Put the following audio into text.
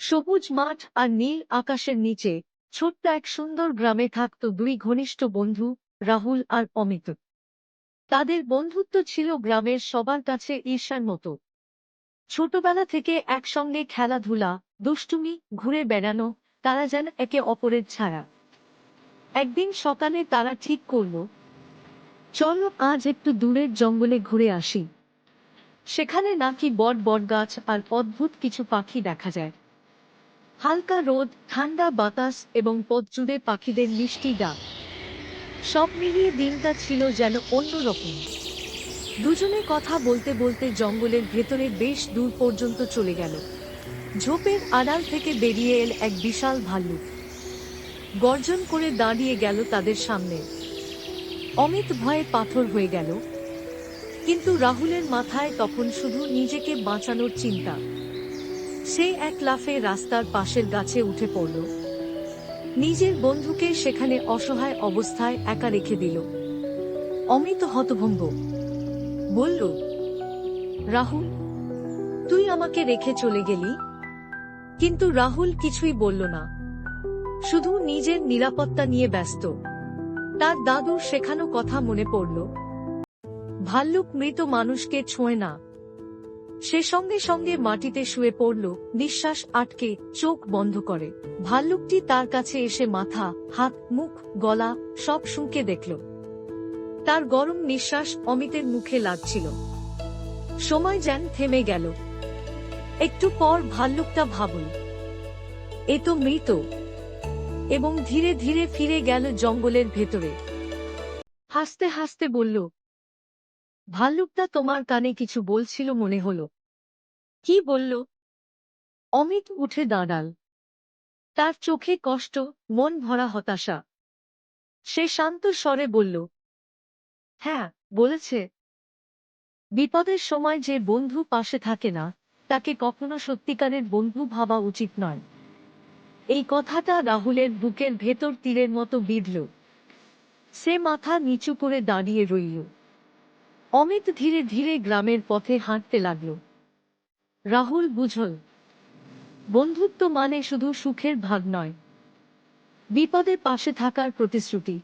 সবুজ মাঠ আর নীল আকাশের নিচে ছোট্ট এক সুন্দর গ্রামে থাকত দুই ঘনিষ্ঠ বন্ধু, রাহুল আর অমিত। তাদের বন্ধুত্ব ছিল গ্রামের সবার কাছে ঈর্ষার মতো। ছোটবেলা থেকে একসঙ্গে খেলাধুলা, দুষ্টুমি, ঘুরে বেড়ানো, তারা যেন একে অপরের ছায়া। একদিন সকালে তারা ঠিক করল, চলো আজ একটু দূরের জঙ্গলে ঘুরে আসি। সেখানে নাকি বট বট গাছ আর অদ্ভুত কিছু পাখি দেখা যায়। হালকা রোদ, ঠান্ডা বাতাস এবং পথ জুড়ে পাখিদের মিষ্টি ডাক। সব মিলিয়ে দিনটা ছিল যেন অন্যরকম। দুজনে কথা বলতে বলতে জঙ্গলের ভেতরে বেশ দূর পর্যন্ত চলে গেল। ঝোপের আড়াল থেকে বেরিয়ে এল এক বিশাল ভাল্লুক। গর্জন করে দাঁড়িয়ে গেল তাদের সামনে। অমিত ভয়ে পাথর হয়ে গেল। কিন্তু রাহুলের মাথায় তখন শুধু নিজেকে বাঁচানোর চিন্তা। সে এক লাফে রাস্তার পাশের গাছে উঠে পড়ল। নিজের বন্ধুকে সেখানে অসহায় অবস্থায় একা রেখে দিল। অমিত হতভম্ব। বলল, রাহুল, তুই আমাকে রেখে চলে গেলি? কিন্তু রাহুল কিছুই বলল না। শুধু নিজের নিরাপত্তা নিয়ে ব্যস্ত। তার দাদুর শেখানো কথা মনে পড়ল। ভাল্লুক মৃত মানুষকে ছোঁয় না। সে সঙ্গে সঙ্গে মাটিতে শুয়ে পড়ল, নিঃশ্বাস আটকে চোখ বন্ধ করে। ভাল্লুকটি তার কাছে এসে মাথা, হাত, মুখ, গলা সব শুঁকে দেখল। তার গরম নিঃশ্বাস অমিতের মুখে লাগছিল। সময় যেন থেমে গেল। একটু পর ভাল্লুকটা ভাবল, এ তো মৃত। এবং ধীরে ধীরে ফিরে গেল জঙ্গলের ভেতরে। হাসতে হাসতে বলল ভাল্লুকটা তোমার কানে কিছু বলছিল মনে হলো। কি বলল? অমিত উঠে দাঁড়াল। তার চোখে কষ্ট, মন ভরা হতাশা। সে শান্ত স্বরে বলল হ্যাঁ বলেছে। বিপদের সময় যে বন্ধু পাশে থাকে না, তাকে কখনো সত্যিকারের বন্ধু ভাবা উচিত নয়। এই কথাটা রাহুলের বুকের ভেতর তীরের মতো বিঁধল। সে মাথা নিচু করে দাঁড়িয়ে রইল। অমিত ধীরে ধীরে গ্রামের পথে হাঁটতে লাগল। রাহুল বুঝল, বন্ধুত্ব মানে শুধু সুখের ভাগ নয়। বিপদে পাশে থাকার প্রতিশ্রুতি।